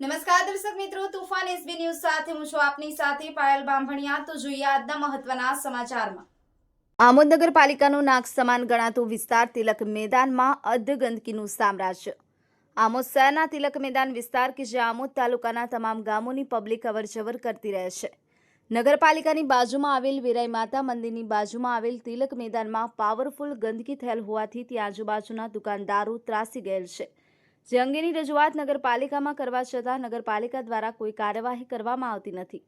નમસ્કાર દર્શક મિત્રો, તુફાન એસબી ન્યૂઝ સાથે હું છું આપની સાથે પાયલ બાંભણિયા. તો જોઈએ આજના મહત્વના સમાચારમાં. આમોદ નગરપાલિકાનું નાક સમાન ગણાતું વિસ્તાર તિલક મેદાનમાં અધ ગંદકીનું સામ્રાજ્ય. આમોદ શહેરના તિલક મેદાન વિસ્તાર કે જે આમોદ તાલુકાના તમામ ગામોની પબ્લિક અવરજવર કરતી રહે છે. નગરપાલિકાની બાજુમાં આવેલ વિરાય માતા મંદિરની બાજુમાં આવેલ તિલક મેદાનમાં પાવરફુલ ગંદકી થયેલ હોવાથી ત્યાં આજુબાજુના દુકાનદારો ત્રાસી ગયેલ છે. જે અંગેની રજૂઆત નગરપાલિકામાં કરવા છતાં નગરપાલિકા દ્વારા કોઈ કાર્યવાહી કરવામાં આવતી નથી.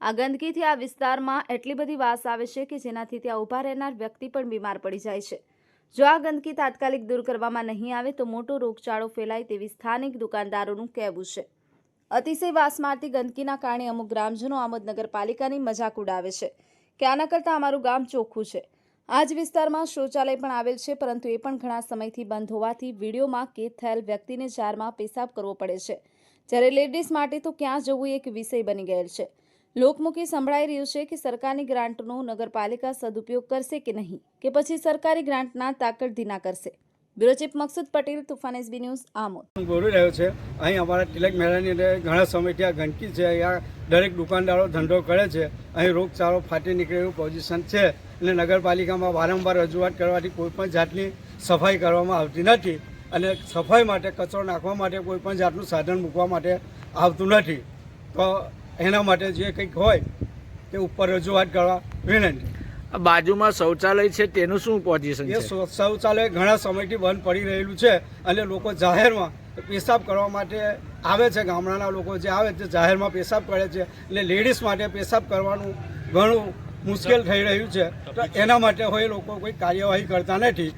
આ ગંદકીથી આ વિસ્તારમાં એટલી બધી વાસ આવે છે કે જેનાથી ત્યાં ઊભા રહેનાર વ્યક્તિ પણ બીમાર પડી જાય છે. જો આ ગંદકી તાત્કાલિક દૂર કરવામાં નહીં આવે તો મોટો રોગચાળો ફેલાય તેવી સ્થાનિક દુકાનદારોનું કહેવું છે. અતિશય વાસ મારતી ગંદકીના કારણે અમુક ગ્રામજનો આમોદ નગરપાલિકાની મજાક ઉડાવે છે કે આના કરતાં અમારું ગામ ચોખ્ખું છે. આ જ વિસ્તારમાં શૌચાલય પણ આવેલ છે, પરંતુ એ પણ ઘણા સમયથી બંધ હોવાથી વિડીયોમાં કેદ થયેલ વ્યક્તિને જારમાં પેશાબ કરવો પડે છે. જ્યારે લેડીઝ માટે તો ક્યાં જવું એક વિષય બની ગયેલ છે. લોકમુખી સંભળાઈ રહ્યું છે કે સરકારની ગ્રાન્ટનો નગરપાલિકા સદુપયોગ કરશે કે નહીં, કે પછી સરકારી ગ્રાન્ટના તાકડધીના કરશે. Bureau chief Maksud Patel, Tufan SB news, Amod. બોલી રહ્યો છે, અહીં અમારા તિલક મેળાની અંદર ઘણા સમયથી આ ગંદકી છે અહીંયા દરેક દુકાનદારો ધંધો કરે છે, અહીં રોગચાળો ફાટી નીકળે એવું પોઝિશન છે, અને નગરપાલિકામાં વારંવાર રજૂઆત કરવાથી કોઈ પણ જાતની સફાઈ કરવામાં આવતી નથી, અને સફાઈ માટે કચરો નાખવા માટે કોઈ પણ જાતનું સાધન મૂકવા માટે આવતું નથી. તો એના માટે જે કંઈક હોય, તે ઉપર રજૂઆત કરવા વિનંતી. બાજુમાં શૌચાલય છે તેનું શું પોઝિશન એ છે? શૌચાલય ઘણા સમયથી બંધ પડી રહેલું છે અને લોકો જાહેરમાં પેશાબ કરવા માટે આવે છે. ગામડાના લોકો જે આવે છે જાહેરમાં પેશાબ કરે છે એટલે લેડીઝ માટે પેશાબ કરવાનું ઘણું મુશ્કેલ થઈ રહ્યું છે. તો એના માટે હોય લોકો કોઈ કાર્યવાહી કરતા નથી.